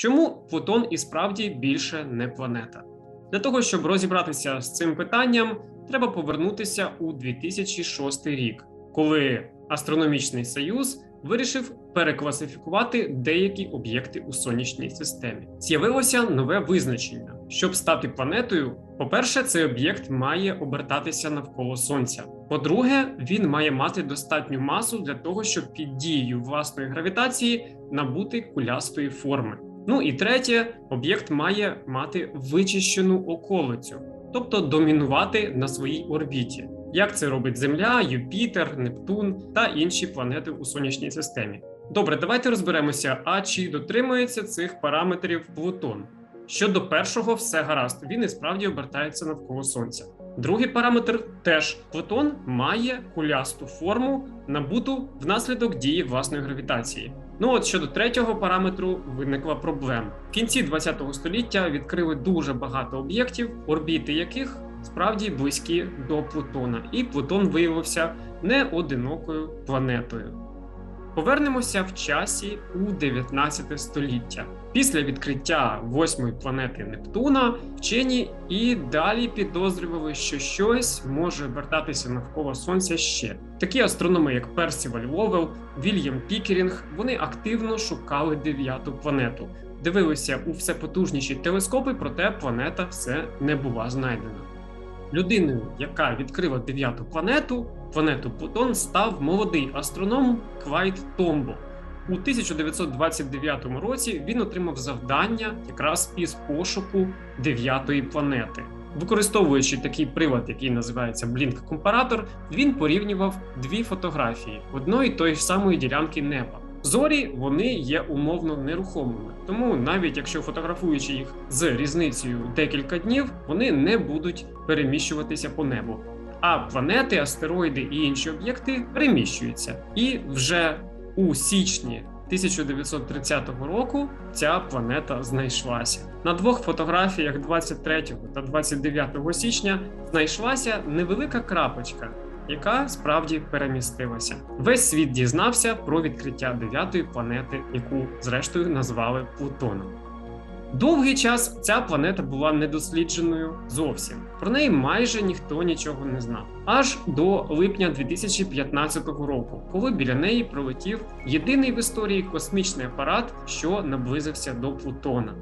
Чому Плутон і справді більше не планета? Для того, щоб розібратися з цим питанням, треба повернутися у 2006 рік, коли Астрономічний Союз вирішив перекласифікувати деякі об'єкти у сонячній системі. З'явилося нове визначення. Щоб стати планетою, по-перше, цей об'єкт має обертатися навколо Сонця. По-друге, він має мати достатню масу для того, щоб під дією власної гравітації набути кулястої форми. Ну і третє, об'єкт має мати вичищену околицю, тобто домінувати на своїй орбіті. Як це робить Земля, Юпітер, Нептун та інші планети у сонячній системі? Добре, давайте розберемося, а чи дотримується цих параметрів Плутон. Щодо першого, все гаразд, він і справді обертається навколо Сонця. Другий параметр теж Плутон має кулясту форму, набуту внаслідок дії власної гравітації. Ну от щодо третього параметру виникла проблема. В кінці ХХ століття відкрили дуже багато об'єктів, орбіти яких справді близькі до Плутона, і Плутон виявився не одинокою планетою. Повернемося в часі у 19 століття. Після відкриття восьмої планети Нептуна вчені і далі підозрювали, що щось може вертатися навколо Сонця ще. Такі астрономи, як Персіваль Ловел, Вільям Пікерінг, вони активно шукали дев'яту планету, дивилися у все потужніші телескопи, проте планета все не була знайдена. Людиною, яка відкрила дев'яту планету, планету Плутон, став молодий астроном Квайт Томбо. У 1929 році він отримав завдання якраз із пошуку дев'ятої планети. Використовуючи такий прилад, який називається блінк-компаратор, він порівнював дві фотографії одної тої ж самої ділянки неба. Зорі вони є умовно нерухомими, тому навіть якщо фотографуючи їх з різницею декілька днів, вони не будуть переміщуватися по небу. А планети, астероїди і інші об'єкти переміщуються. І вже у січні 1930 року ця планета знайшлася. На двох фотографіях 23 та 29 січня знайшлася невелика крапочка, яка справді перемістилася. Весь світ дізнався про відкриття дев'ятої планети, яку зрештою назвали Плутоном. Довгий час ця планета була недослідженою зовсім. Про неї майже ніхто нічого не знав. Аж до липня 2015 року, коли біля неї пролетів єдиний в історії космічний апарат, що наблизився до Плутона.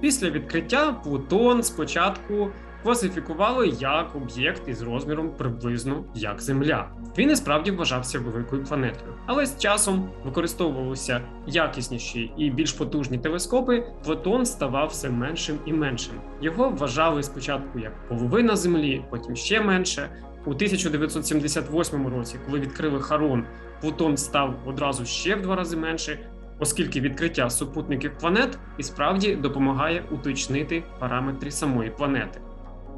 Після відкриття Плутон спочатку класифікували як об'єкт із розміром приблизно як Земля. Він і справді вважався великою планетою, але з часом використовувалися якісніші і більш потужні телескопи. Плутон ставав все меншим і меншим. Його вважали спочатку як половина Землі, потім ще менше. У 1978 році, коли відкрили Харон, Плутон став одразу ще в два рази менше. Оскільки відкриття супутників планет і справді допомагає уточнити параметри самої планети.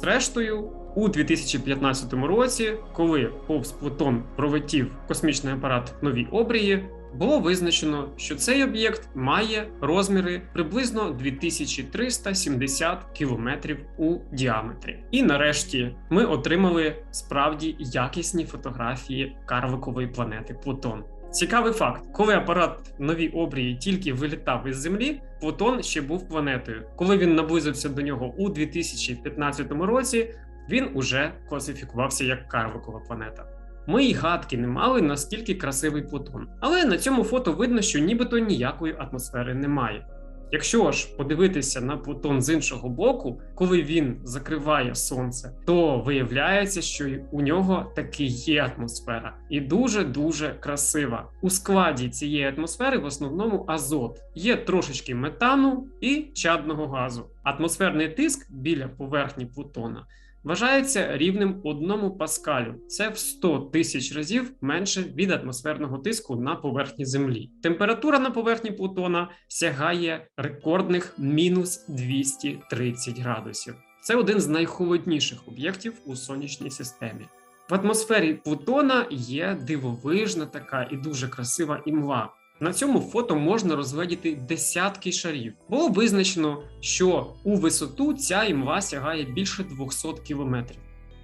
Зрештою, у 2015 році, коли повз Плутон пролетів космічний апарат Нові Обрії, було визначено, що цей об'єкт має розміри приблизно 2370 кілометрів у діаметрі. І нарешті ми отримали справді якісні фотографії карликової планети Плутон. Цікавий факт, коли апарат нові обрії тільки вилітав із Землі, Плутон ще був планетою. Коли він наблизився до нього у 2015 році, він уже класифікувався як карликова планета. Ми й гадки не мали наскільки красивий Плутон, але на цьому фото видно, що нібито ніякої атмосфери немає. Якщо ж подивитися на Плутон з іншого боку, коли він закриває сонце, то виявляється, що у нього таки є атмосфера, і дуже дуже красива. У складі цієї атмосфери в основному азот, є трошечки метану і чадного газу. Атмосферний тиск біля поверхні Плутона. Вважається рівнем одному паскалю. Це в 100 тисяч разів менше від атмосферного тиску на поверхні Землі. Температура на поверхні Плутона сягає рекордних мінус 230 градусів. Це один з найхолодніших об'єктів у сонячній системі. В атмосфері Плутона є дивовижна така і дуже красива імла. На цьому фото можна розгледіти десятки шарів. Було визначено, що у висоту ця імла сягає більше 200 кілометрів.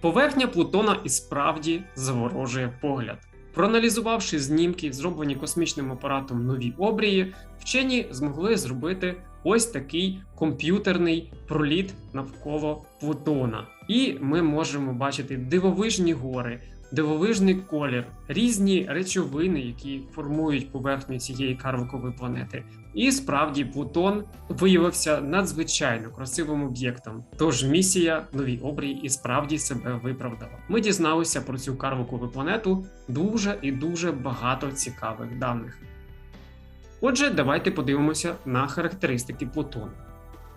Поверхня Плутона і справді заворожує погляд. Проаналізувавши знімки, зроблені космічним апаратом нові обрії, вчені змогли зробити ось такий комп'ютерний проліт навколо Плутона. І ми можемо бачити дивовижні гори, дивовижний колір, різні речовини, які формують поверхню цієї карликової планети. І справді Плутон виявився надзвичайно красивим об'єктом. Тож місія нові обрії і справді себе виправдала. Ми дізналися про цю карликову планету дуже і дуже багато цікавих даних. Отже, давайте подивимося на характеристики Плутону.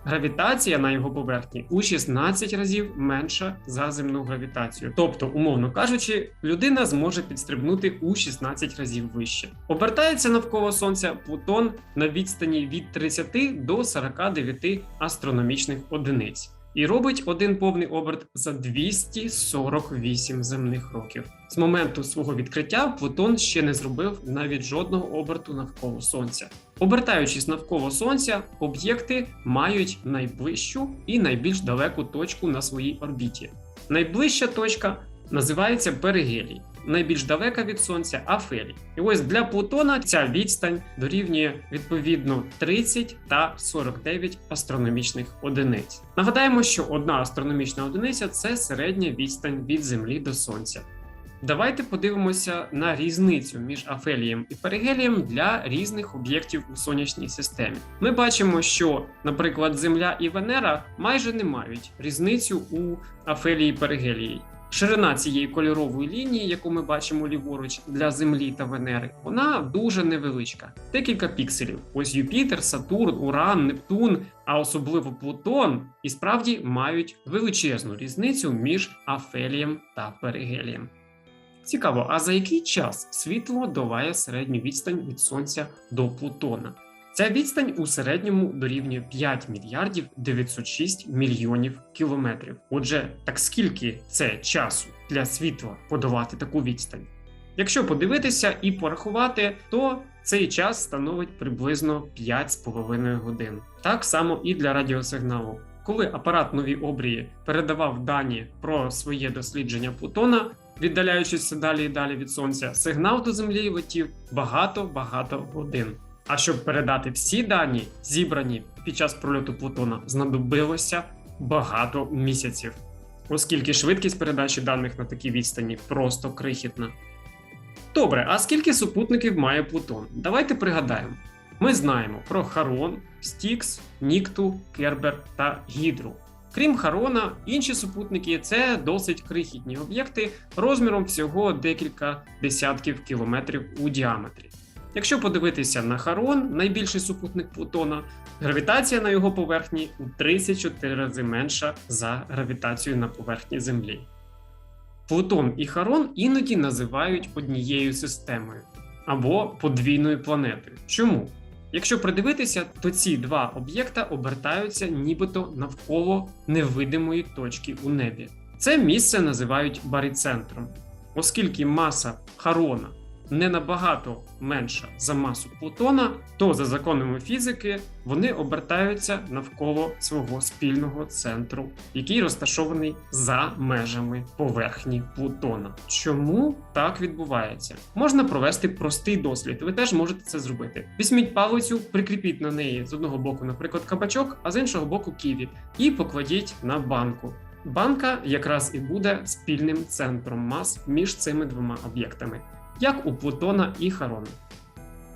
Гравітація на його поверхні у 16 разів менша за земну гравітацію. Тобто, умовно кажучи, людина зможе підстрибнути у 16 разів вище. Обертається навколо Сонця Плутон на відстані від 30 до 49 астрономічних одиниць. І робить один повний оберт за 248 земних років. З моменту свого відкриття Плутон ще не зробив навіть жодного оберту навколо Сонця. Обертаючись навколо Сонця, об'єкти мають найближчу і найбільш далеку точку на своїй орбіті. Найближча точка називається перигелій, найбільш далека від Сонця Афелій. І ось для Плутона ця відстань дорівнює відповідно 30 та 49 астрономічних одиниць. Нагадаємо, що одна астрономічна одиниця це середня відстань від Землі до Сонця. Давайте подивимося на різницю між Афелієм і Перигелієм для різних об'єктів у сонячній системі. Ми бачимо, що, наприклад, Земля і Венера майже не мають різницю у Афелії і Перигелії. Ширина цієї кольорової лінії, яку ми бачимо ліворуч для Землі та Венери, вона дуже невеличка, декілька пікселів. Ось Юпітер, Сатурн, Уран, Нептун, а особливо Плутон, і справді мають величезну різницю між Афелієм та Перигелієм. Цікаво, а за який час світло долає середню відстань від Сонця до Плутона? Ця відстань у середньому дорівнює 5 мільярдів 906 мільйонів кілометрів. Отже, так скільки це часу для світла подолати таку відстань? Якщо подивитися і порахувати, то цей час становить приблизно 5,5 годин. Так само і для радіосигналу. Коли апарат нові обрії передавав дані про своє дослідження Плутона, віддаляючись далі і далі від сонця, сигнал до землі летів багато-багато годин. А щоб передати всі дані, зібрані під час прольоту Плутона, знадобилося багато місяців, оскільки швидкість передачі даних на такій відстані просто крихітна. Добре, а скільки супутників має Плутон? Давайте пригадаємо. Ми знаємо про Харон, Стікс, Нікту, Кербер та Гідру. Крім Харона, інші супутники це досить крихітні об'єкти розміром всього декілька десятків кілометрів у діаметрі. Якщо подивитися на Харон, найбільший супутник Плутона, гравітація на його поверхні у 34 рази менша за гравітацію на поверхні Землі. Плутон і Харон іноді називають однією системою або подвійною планетою. Чому? Якщо придивитися, то ці два об'єкта обертаються нібито навколо невидимої точки у небі. Це місце називають барицентром, оскільки маса Харона не набагато менша за масу Плутона, то за законами фізики вони обертаються навколо свого спільного центру, який розташований за межами поверхні Плутона. Чому так відбувається? Можна провести простий дослід. Ви теж можете це зробити. Візьміть палицю, прикріпіть на неї з одного боку, наприклад, кабачок, а з іншого боку ківі, і покладіть на банку. Банка якраз і буде спільним центром мас між цими двома об'єктами як у Плутона і Харона.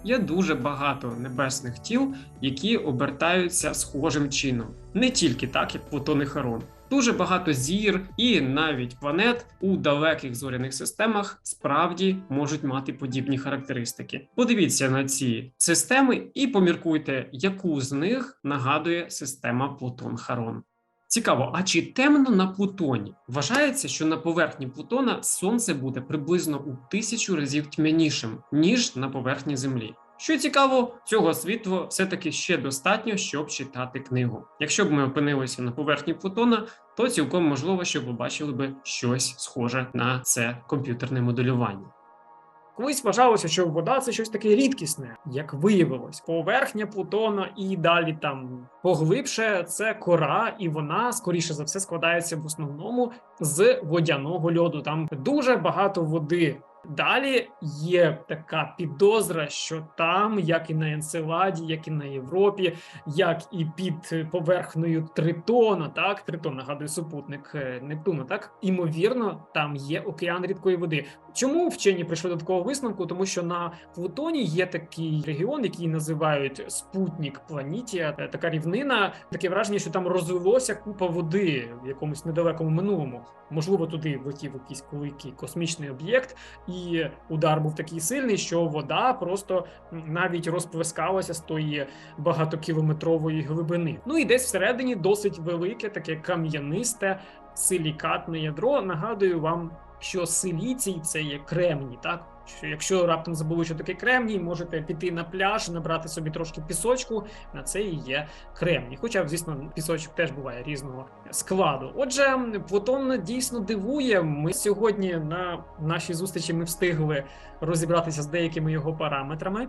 Є дуже багато небесних тіл, які обертаються схожим чином, не тільки так, як Плутон і Харон. Дуже багато зір і навіть планет у далеких зоряних системах справді можуть мати подібні характеристики. Подивіться на ці системи і поміркуйте, яку з них нагадує система Плутон-Харон. Цікаво, а чи темно на Плутоні? Вважається, що на поверхні Плутона Сонце буде приблизно у тисячу разів тьмянішим, ніж на поверхні Землі. Що цікаво, цього світла все-таки ще достатньо, щоб читати книгу. Якщо б ми опинилися на поверхні Плутона, то цілком можливо, що ви бачили би щось схоже на це комп'ютерне моделювання. Колись вважалося, що вода це щось таке рідкісне, як виявилось, поверхня Плутона і далі там поглибше це кора, і вона скоріше за все складається в основному з водяного льоду. Там дуже багато води Далі є така підозра, що там, як і на Енцеладі, як і на Європі, як і під поверхнею Тритона, так Тритон нагадує супутник е, Нептуна, так імовірно, там є океан рідкої води. Чому вчені прийшли до такого висновку? Тому що на Плутоні є такий регіон, який називають спутник Планітія, Е, така рівнина. Таке враження, що там розвелося купа води в якомусь недалекому минулому. Можливо, туди влетів якийсь великий космічний об'єкт, і удар був такий сильний, що вода просто навіть розплескалася з тої багатокілометрової глибини. Ну і десь всередині досить велике, таке кам'янисте силікатне ядро. Нагадую вам, що силіцій це є кремній, так. Що якщо раптом забули, що таке кремній, можете піти на пляж, набрати собі трошки пісочку. На це і є кремній. Хоча, звісно, пісочок теж буває різного складу. Отже, Плутон дійсно дивує. Ми сьогодні на нашій зустрічі ми встигли розібратися з деякими його параметрами.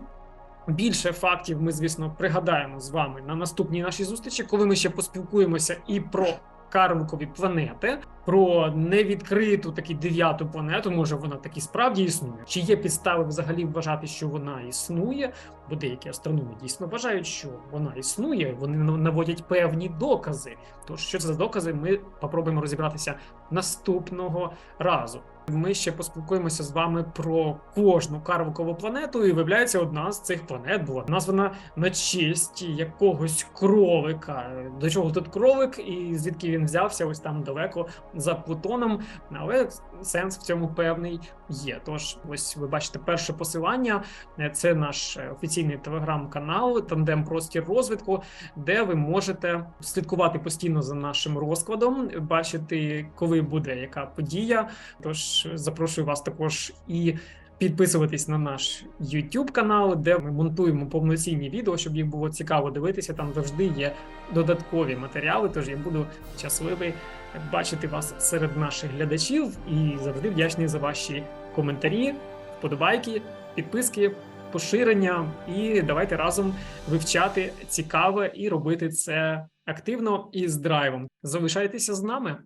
Більше фактів ми, звісно, пригадаємо з вами на наступній нашій зустрічі, коли ми ще поспілкуємося і про Карликові планети, про невідкриту таки дев'яту планету. Може вона таки справді існує? Чи є підстави взагалі вважати, що вона існує? Бо деякі астрономи дійсно вважають, що вона існує. Вони наводять певні докази. Тож, що це за докази, ми попробуємо розібратися наступного разу. Ми ще поспілкуємося з вами про кожну карвикову планету, і виявляється, одна з цих планет була названа на честь якогось кролика. До чого тут кролик, і звідки він взявся? Ось там далеко за Плутоном. Але сенс в цьому певний є. Тож, ось ви бачите перше посилання. Це наш офіційний телеграм-канал Тандем Простір розвитку, де ви можете слідкувати постійно за нашим розкладом, бачити, коли буде яка подія. Тож запрошую вас також і підписуватись на наш YouTube канал, де ми монтуємо повноцінні відео, щоб їх було цікаво дивитися. Там завжди є додаткові матеріали. Тож я буду щасливий бачити вас серед наших глядачів і завжди вдячний за ваші коментарі, вподобайки, підписки. Поширення, і давайте разом вивчати цікаве і робити це активно і з драйвом. Залишайтеся з нами.